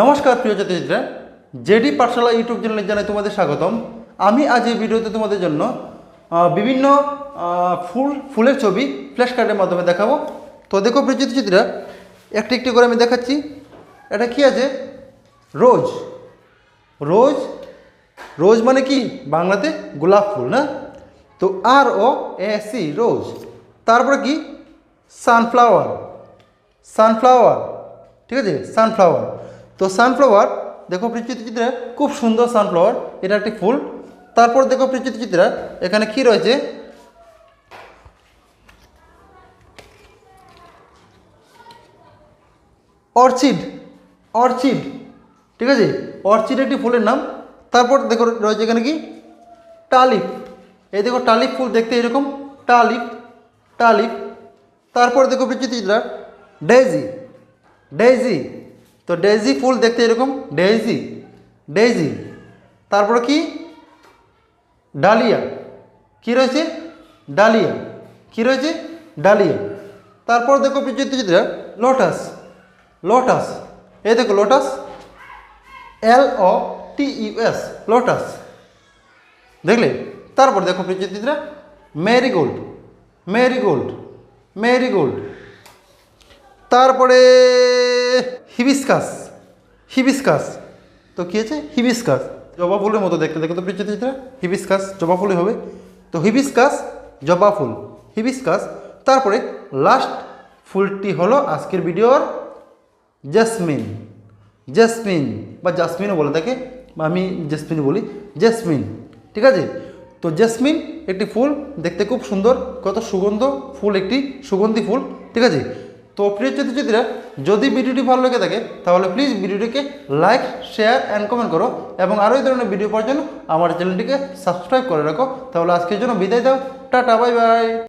নমস্কার, প্রিয় ছাত্রীরা জেডি পাঠশালা ইউটিউব চ্যানেলে জানাই তোমাদের স্বাগতম। আমি আজ এই ভিডিওতে তোমাদের জন্য বিভিন্ন ফুল, ফুলের ছবি ফ্ল্যাশ কার্ডের মাধ্যমে দেখাবো। তো দেখো, প্রিয় ছাত্রীরা একটি একটি করে আমি দেখাচ্ছি। এটা কি আছে? রোজ। রোজ রোজ মানে কি? বাংলাতে গোলাপ ফুল, না? তো আর ও এ সি রোজ। তারপরে কি? সানফ্লাওয়ার। সানফ্লাওয়ার। ঠিক আছে? সানফ্লাওয়ার। তো সানফ্লাওয়ার দেখো চিত্রা খুব সুন্দর সানফ্লাওয়ার এটা একটি ফুল। তারপর দেখো চিত্রা এখানে কি রয়েছে? অর্চিড অর্চিড, ঠিক আছে? অর্চিড একটি ফুলের নাম। তারপর দেখো রয়েছে এখানে কি? টালিপ। এই দেখো টালিপ ফুল দেখতে এরকম। Tulip tulip. তারপর দেখো বিচিত্রা ডেজি ডেজি তো ডেজি ফুল দেখতে এরকম? ডেজি ডেজি তারপর কি? ডালিয়া। কি রয়েছে? ডালিয়া। কি রয়েছে? ডালিয়া। তারপর দেখো বিচিত্রা লোটাস লোটাস এই দেখো lotus L O T U S lotus দেখলে? তারপর দেখো বিচিত্রা মেরিগোল্ড মেরিগোল্ড মেরিগোল্ড তারপরে হিবিস্কাস হিবিস্কাস। তো কী আছে? হিবিস্কাস। জবা ফুলের মতো দেখতে, দেখো তো বিচিত্রা হিবিস্কাস, জবা ফুলই হবে। তো হিবিস্কাস, জবা ফুল, হিবিস্কাস। তারপরে লাস্ট ফুলটি হলো আজকের ভিডিওর জেসমিন। জেসমিন, বা জাসমিনও বলে থাকে আমি জেসমিন বলি। জেসমিন, ঠিক আছে? তো জেসমিন একটি ফুল, দেখতে খুব সুন্দর, কত সুগন্ধ ফুল, একটি সুগন্ধি ফুল, ঠিক আছে? তো প্রিয় ছাত্রছাত্রীরা, যদি ভিডিওটি ভালো লেগে থাকে, তাহলে প্লিজ ভিডিওটিকে লাইক শেয়ার অ্যান্ড কমেন্ট করো এবং আরও এই ধরনের ভিডিও পাওয়ার জন্য আমার চ্যানেলটিকে সাবস্ক্রাইব করে রাখো। তাহলে আজকের জন্য বিদায় দাও। Tata bye bye